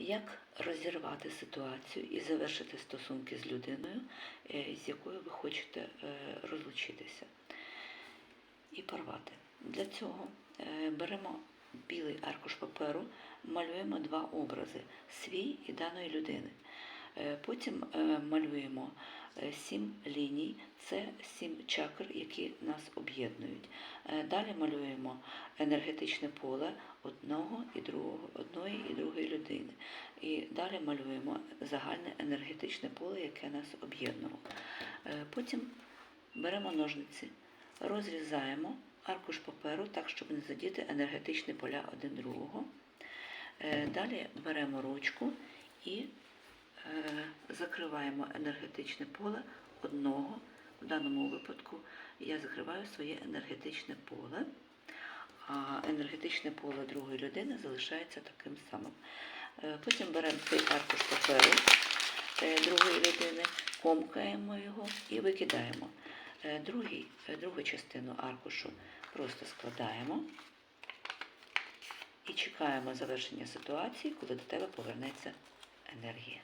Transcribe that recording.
Як розірвати ситуацію і завершити стосунки з людиною, е, з якою ви хочете е, розлучитися і порвати. Для цього е, беремо білий аркуш паперу, малюємо два образи свій і даної людини. Потім малюємо сім ліній, це сім чакр, які нас об'єднують. Е, Далі малюємо енергетичне поле одного і другого, одної і другої людини. І далі малюємо загальне енергетичне поле, яке нас об'єднувало. Е, Потім беремо ножниці, розрізаємо аркуш паперу так, щоб не задіти енергетичні поля один другого. Е, Далі беремо ручку і закриваємо енергетичне поле одного. В даному випадку я закриваю своє енергетичне поле, а енергетичне поле другої людини залишається таким самим. Е, Потім беремо цей аркуш паперу е, другої людини, комкаємо його і викидаємо. Е, Другий, другу частину аркушу просто складаємо і чекаємо завершення ситуації, коли до тебе повернеться енергія.